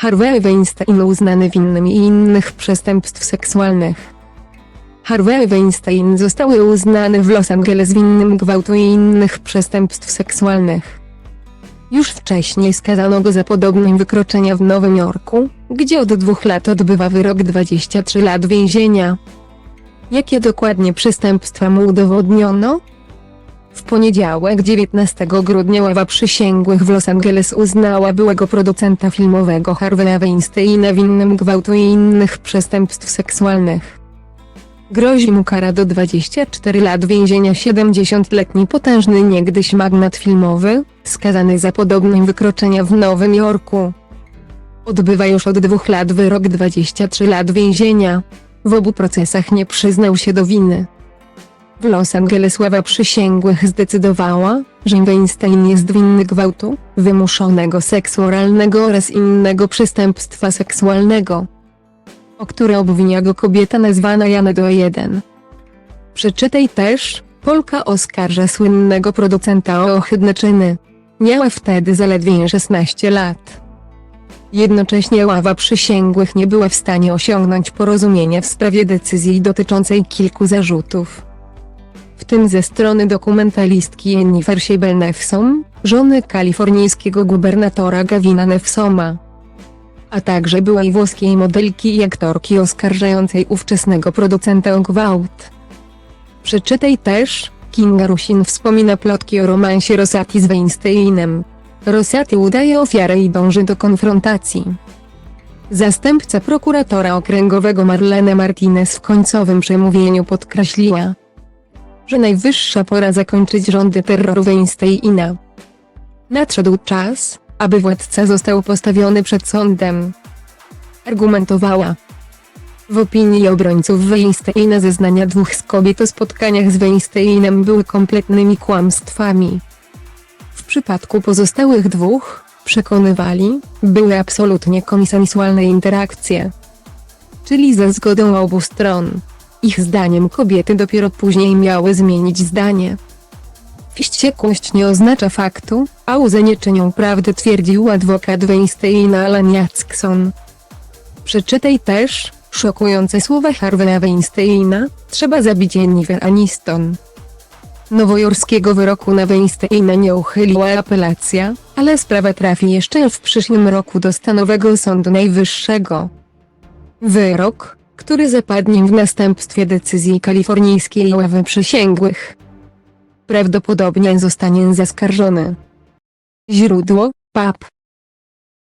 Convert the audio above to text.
Harvey Weinstein uznany winnym i innych przestępstw seksualnych. Harvey Weinstein został uznany w Los Angeles winnym gwałtu i innych przestępstw seksualnych. Już wcześniej skazano go za podobne wykroczenia w Nowym Jorku, gdzie od dwóch lat odbywa wyrok 23 lat więzienia. Jakie dokładnie przestępstwa mu udowodniono? W poniedziałek 19 grudnia ława przysięgłych w Los Angeles uznała byłego producenta filmowego Harveya Weinsteina winnym gwałtu i innych przestępstw seksualnych. Grozi mu kara do 24 lat więzienia 70-letni potężny niegdyś magnat filmowy, skazany za podobne wykroczenia w Nowym Jorku. Odbywa już od dwóch lat wyrok 23 lat więzienia. W obu procesach nie przyznał się do winy. W Los Angeles ława przysięgłych zdecydowała, że Weinstein jest winny gwałtu, wymuszonego seksu oralnego oraz innego przestępstwa seksualnego, o które obwinia go kobieta nazwana Janedo 1. Przeczytaj też, Polka oskarża słynnego producenta o ohydne czyny. Miała wtedy zaledwie 16 lat. Jednocześnie ława przysięgłych nie była w stanie osiągnąć porozumienia w sprawie decyzji dotyczącej kilku zarzutów. Tym ze strony dokumentalistki Jennifer Siebel Nefsom, żony kalifornijskiego gubernatora Gavina Nefsoma, a także byłej włoskiej modelki i aktorki oskarżającej ówczesnego producenta o gwałt. Przeczytaj też, Kinga Rusin wspomina plotki o romansie Rosati z Weinsteinem. Rosati udaje ofiarę i dąży do konfrontacji. Zastępca prokuratora okręgowego Marlene Martinez w końcowym przemówieniu podkreśliła, że najwyższa pora zakończyć rządy terroru Weinsteina. Nadszedł czas, aby władca został postawiony przed sądem. Argumentowała. W opinii obrońców Weinsteina zeznania dwóch z kobiet o spotkaniach z Weinsteinem były kompletnymi kłamstwami. W przypadku pozostałych dwóch, przekonywali, były absolutnie konsensualne interakcje. Czyli za zgodą obu stron. Ich zdaniem kobiety dopiero później miały zmienić zdanie. Wściekłość nie oznacza faktu, a łzy nie czynią prawdy twierdził adwokat Weinsteina Alan Jackson. Przeczytaj też, szokujące słowa Harveya Weinsteina, trzeba zabić Jennifer Aniston. Nowojorskiego wyroku na Weinsteina nie uchyliła apelacja, ale sprawa trafi jeszcze w przyszłym roku do Stanowego Sądu Najwyższego. Wyrok, który zapadnie w następstwie decyzji kalifornijskiej ławy przysięgłych. Prawdopodobnie zostanie zaskarżony. Źródło, PAP.